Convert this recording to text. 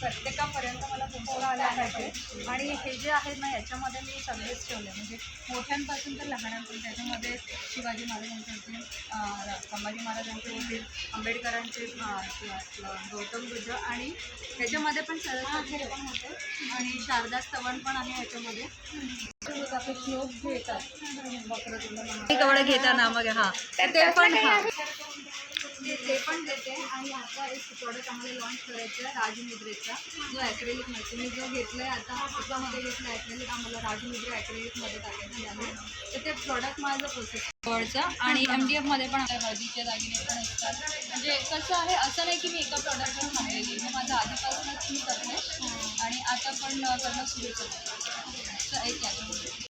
प्रत्येकापर्यंत मला पोहोचवला आला पाहिजे. आणि हे जे आहेत ना याच्यामध्ये मी सगळेच ठेवले. म्हणजे मोठ्यांपासून तर लहानांपर्यंत. त्याच्यामध्ये शिवाजी महाराजांचे संभाजी महाराजांचे होते आंबेडकरांचे गौतम बुद्ध आणि त्याच्यामध्ये पण सरस्वती पण होते. आणि शारदा स्तवन पण आहे याच्यामध्ये आपले श्लोक जे येतात वक्रतुंड घेताना मग हा. ते पण हा. पण देते. आणि आता एक प्रॉडक्ट आम्हाला लॉन्च करायचं आहे राजमुद्रेचा. जो ॲक्रेलिक माहिती मी जो घेतला आहे आता पुस्तकामध्ये घेतला ॲक्रेलिक आम्हाला राजमुद्रा ॲक्रेलिकमध्ये टाकायचं आहे तर ते प्रॉडक्ट माझं प्रोसेस जवळचं आणि एम डी एफमध्ये पण आपल्या हळदीचे दागिने पण असतात. म्हणजे कसं आहे असं नाही की मी एका प्रॉडक्टवर थांबलेली हे माझं आधीपासूनच मी करते. आणि आता पण करणं सुरू करते